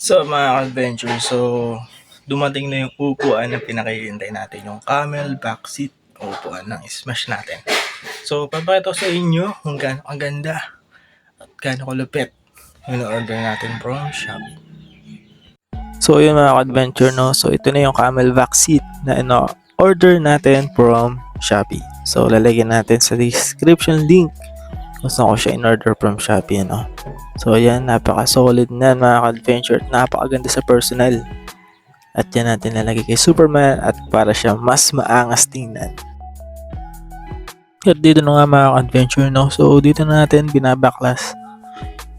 So mga adventure, so dumating na yung upuan na pinakihintay natin, yung camel back seat upuan ng smash natin. So papakita ko sa inyo kung gaano kaganda at gaano kalupit yung order natin from Shopee. So yun mga adventure no, so ito na yung camel back seat na ino order natin from Shopee. So lalagyan natin sa description link saan ko siya in-order from Shopee ano. So ayan, napaka-solid na mga adventure at napakaganda sa personal. At yan natin lalagay kay Superman at para siya mas maangas tingnan. At dito na nga mga adventure no. So dito na natin binabaklas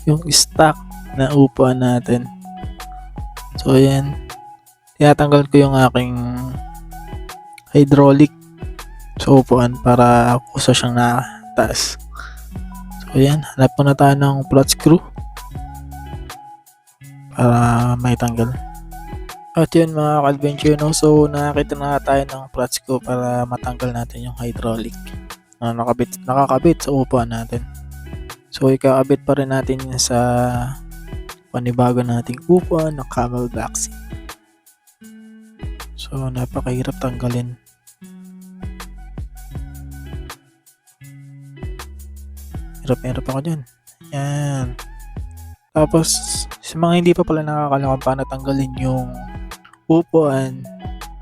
yung stock na upuan natin. So ayan, tinatanggal ko yung aking hydraulic sa upuan para kusa siyang nakataas. Ayan, hanap muna tayo ng flat screw para may tanggal. At yun mga ka-adventure no, so nakakita na tayo ng flat screw para matanggal natin yung hydraulic na nakabit, nakakabit sa upuan natin. So ikakabit pa rin natin sa panibago nating upuan ng camel back seat. So napakahirap tanggalin. Na hirap ako dyan. Yan. Tapos, sa mga hindi pa pala nakakalaman paano tanggalin yung upuan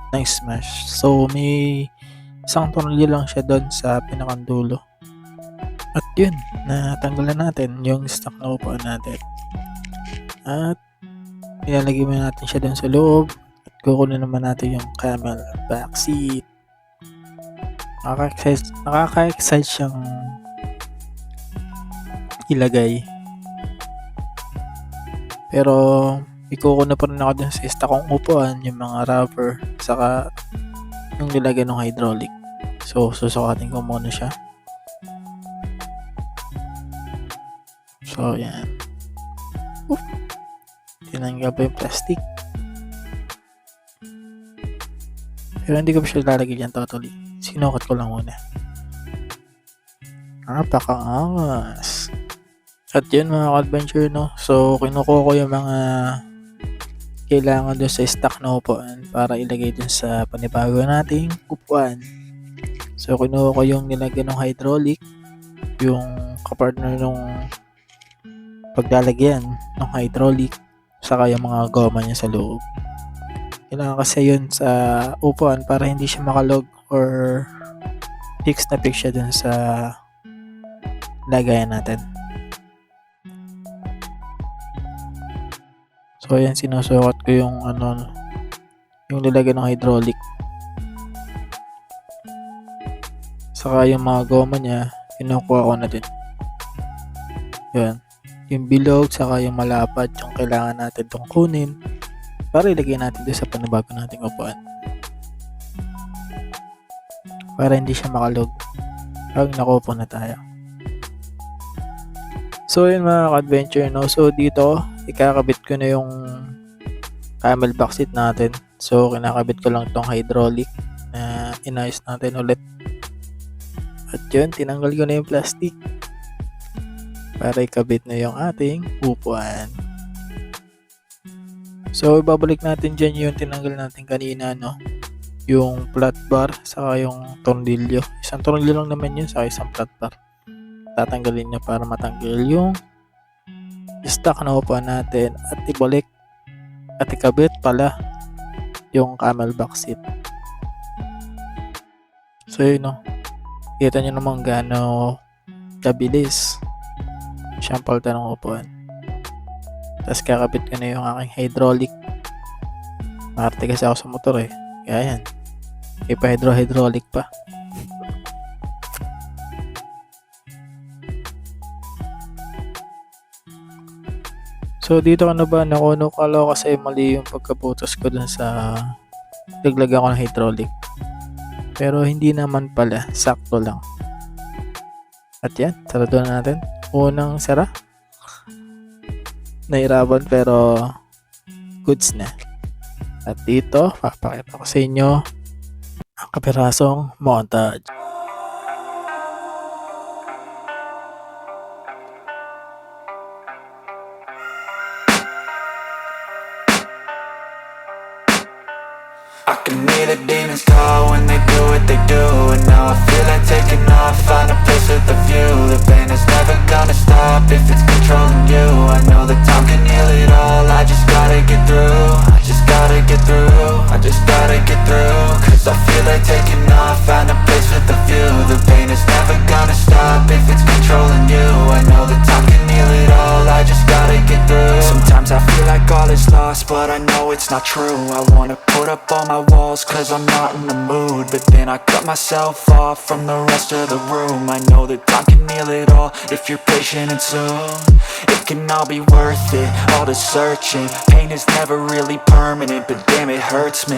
ng smash. So, may isang tornilyo lang siya doon sa pinakandulo. At yun, natanggalan natin yung stock na upuan natin. At, ilalagay mo natin siya doon sa loob. At kukunin naman natin yung camel back seat. Nakaka-excite, nakaka-excite siyang ilagay. Pero ikukuha pa rin ako dun sa isa kong upuan, yung mga rubber, saka yung nilagay ng hydraulic. So, susukatin ko muna siya. So, yan. Oop. Tinanggal pa yung plastic. Pero hindi ko pa siya lalagay dyan totally. Sinukat ko lang muna. Napaka-angas. At yun mga adventure no. So kinukuha ko yung mga kailangan doon sa stock na upuan para ilagay dun sa panibago nating upuan. So kinuha ko yung nilagay ng hydraulic, yung kapartner nung paglalagyan ng hydraulic, saka yung mga goma niya sa loob. Kailangan kasi yun sa upuan para hindi siya makalog or fix na fix siya dun sa lagayan natin. So ayan sinusukat ko yung ano yung nilagay ng hydraulic. Saka yung mga goma niya, kinukuha ko na din. Yan. Yung bilog, saka yung malapad, yung kailangan natin itong kunin para ilagay natin doon sa panabago nating upuan. Para hindi siya makalog pag nakupo na tayo. So yun mga ka-adventure no. So dito, ikakabit ko na yung camel back seat natin. So kinakabit ko lang tong hydraulic na inayos natin ulit. At yun, tinanggal ko na yung plastic para ikabit na yung ating upuan. So ibabalik natin dyan yung tinanggal natin kanina no. Yung flat bar saka yung tornilyo. Isang tornilyo lang naman yun saka isang flat bar tatanggalin niya para matanggal yung stock na upuan natin at ibalik at ikabit pala yung camel back seat. So yun no. Kita nyo naman gaano kabilis siyang palta ng upuan. Tapos kakabit ko na yung aking hydraulic. Marte kasi ako sa motor eh. Kaya yan. Ipa-hydro-hydraulic pa. So dito ka na ba nakuno ko kasi mali yung pagkabutas ko dun sa naglagyan ko ng hydraulic. Pero hindi naman pala, sakto lang. At yan, sarado na natin. Unang sara. Nahirapan pero goods na. At dito, papakita ko sa inyo ang kapirasong montage. The demons call when they do what they do. And now I feel like taking off, find a place with a view. The pain is never gonna stop if it's controlling you. I know it's not true. I wanna put up all my walls, cause I'm not in the mood. But then I cut myself off from the rest of the room. I know that time can heal it all, if you're patient and soon. It can all be worth it, all the searching. Pain is never really permanent, but damn it hurts man